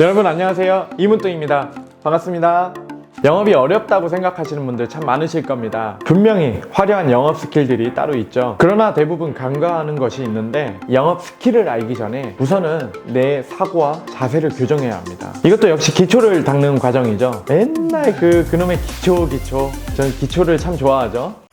여러분 안녕하세요. 이문뚱입니다. 반갑습니다. 영업이 어렵다고 생각하시는 분들 참 많으실 겁니다. 분명히 화려한 영업 스킬들이 따로 있죠. 그러나 대부분 간과하는 것이 있는데 영업 스킬을 알기 전에 우선은 내 사고와 자세를 교정해야 합니다. 이것도 역시 기초를 닦는 과정이죠. 맨날 그 그놈의 기초 기초. 저는 기초를 참 좋아하죠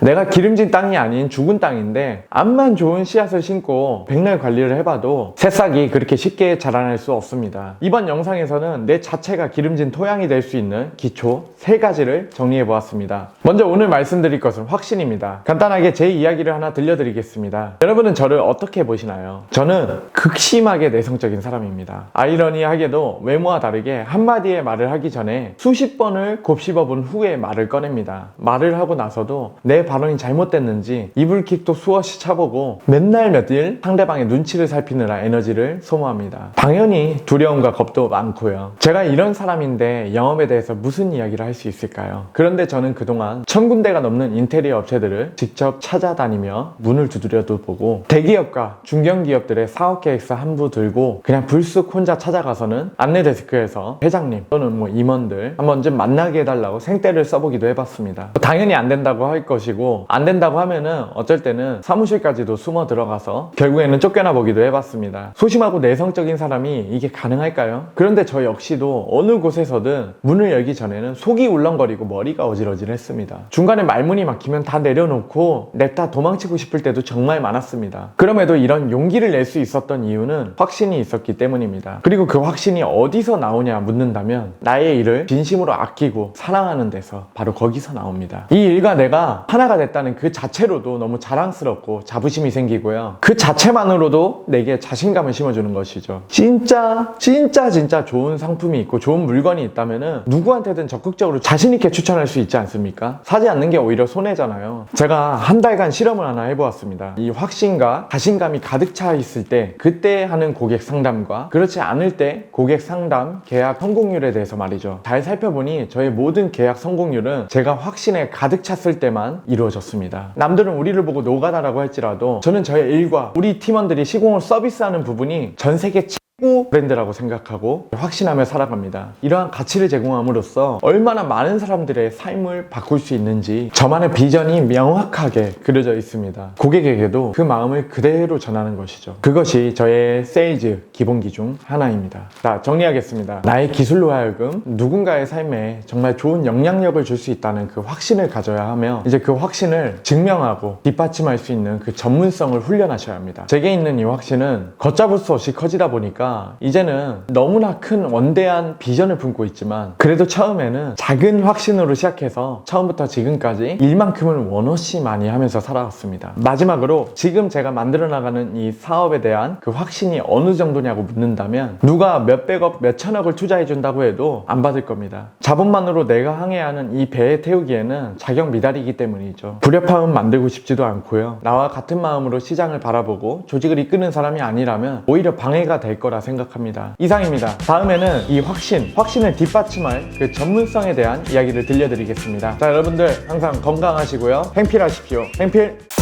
내가 기름진 땅이 아닌 죽은 땅인데 암만 좋은 씨앗을 심고 백날 관리를 해봐도 새싹이 그렇게 쉽게 자라날 수 없습니다. 이번 영상에서는 내 자체가 기름진 토양이 될 수 있는 기초 세 가지를 정리해 보았습니다. 먼저 오늘 말씀드릴 것은 확신입니다. 간단하게 제 이야기를 하나 들려드리겠습니다. 여러분은 저를 어떻게 보시나요? 저는 극심하게 내성적인 사람입니다. 아이러니하게도 외모와 다르게 한마디의 말을 하기 전에 수십 번을 곱씹어 본 후에 말을 꺼냅니다. 말을 하고 나서도 내 발언이 잘못됐는지 이불킥도 수없이 차보고 맨날 몇일 상대방의 눈치를 살피느라 에너지를 소모합니다. 당연히 두려움과 겁도 많고요. 제가 이런 사람인데 영업에 대해서 무슨 이야기를 할 수 있을까요? 그런데 저는 그동안 천 군데가 넘는 인테리어 업체들을 직접 찾아다니며 문을 두드려도 보고 대기업과 중견기업들의 사업 계획서 한부 들고 그냥 불쑥 혼자 찾아가서는 안내 데스크에서 회장님 또는 뭐 임원들 한번 좀 만나게 해달라고 생떼를 써보기도 해봤습니다. 당연히 안 된다고 할 것이고 안 된다고 하면은 어쩔 때는 사무실까지도 숨어 들어가서 결국에는 쫓겨나 보기도 해봤습니다. 소심하고 내성적인 사람이 이게 가능할까요? 그런데 저 역시도 어느 곳에서든 문을 열기 전에는 속이 울렁거리고 머리가 어지러질했습니다. 중간에 말문이 막히면 다 내려놓고 냅다 도망치고 싶을 때도 정말 많았습니다. 그럼에도 이런 용기를 낼 수 있었던 이유는 확신이 있었기 때문입니다. 그리고 그 확신이 어디서 나오냐 묻는다면 나의 일을 진심으로 아끼고 사랑하는 데서 바로 거기서 나옵니다. 이 일과 내가 하나 가 됐다는 그 자체로도 너무 자랑스럽고 자부심이 생기고요. 그 자체만으로도 내게 자신감을 심어주는 것이죠. 진짜 진짜 진짜 좋은 상품이 있고 좋은 물건이 있다면은 누구한테든 적극적으로 자신 있게 추천할 수 있지 않습니까? 사지 않는 게 오히려 손해잖아요. 제가 한 달간 실험을 하나 해보았습니다. 이 확신과 자신감이 가득 차 있을 때 그때 하는 고객 상담과 그렇지 않을 때 고객 상담 계약 성공률에 대해서 말이죠. 잘 살펴보니 저의 모든 계약 성공률은 제가 확신에 가득 찼을 때만 이루어졌습니다. 남들은 우리를 보고 노가다라고 할지라도 저는 저의 일과 우리 팀원들이 시공을 서비스하는 부분이 전 세계 최고 브랜드라고 생각하고 확신하며 살아갑니다. 이러한 가치를 제공함으로써 얼마나 많은 사람들의 삶을 바꿀 수 있는지 저만의 비전이 명확하게 그려져 있습니다. 고객에게도 그 마음을 그대로 전하는 것이죠. 그것이 저의 세일즈 기본기 중 하나입니다. 자, 정리하겠습니다. 나의 기술로 하여금 누군가의 삶에 정말 좋은 영향력을 줄 수 있다는 그 확신을 가져야 하며 이제 그 확신을 증명하고 뒷받침할 수 있는 그 전문성을 훈련하셔야 합니다. 제게 있는 이 확신은 걷잡을 수 없이 커지다 보니까 이제는 너무나 큰 원대한 비전을 품고 있지만 그래도 처음에는 작은 확신으로 시작해서 처음부터 지금까지 일만큼은 원없이 많이 하면서 살아왔습니다. 마지막으로 지금 제가 만들어 나가는 이 사업에 대한 그 확신이 어느 정도냐고 묻는다면 누가 몇백억, 몇천억을 투자해 준다고 해도 안 받을 겁니다. 자본만으로 내가 항해하는 이 배에 태우기에는 자격 미달이기 때문이죠. 불협화음 만들고 싶지도 않고요. 나와 같은 마음으로 시장을 바라보고 조직을 이끄는 사람이 아니라면 오히려 방해가 될 거라 생각합니다. 이상입니다. 다음에는 이 확신, 확신을 뒷받침할 그 전문성에 대한 이야기를 들려드리겠습니다. 자, 여러분들 항상 건강하시고요. 행필하십시오. 행필!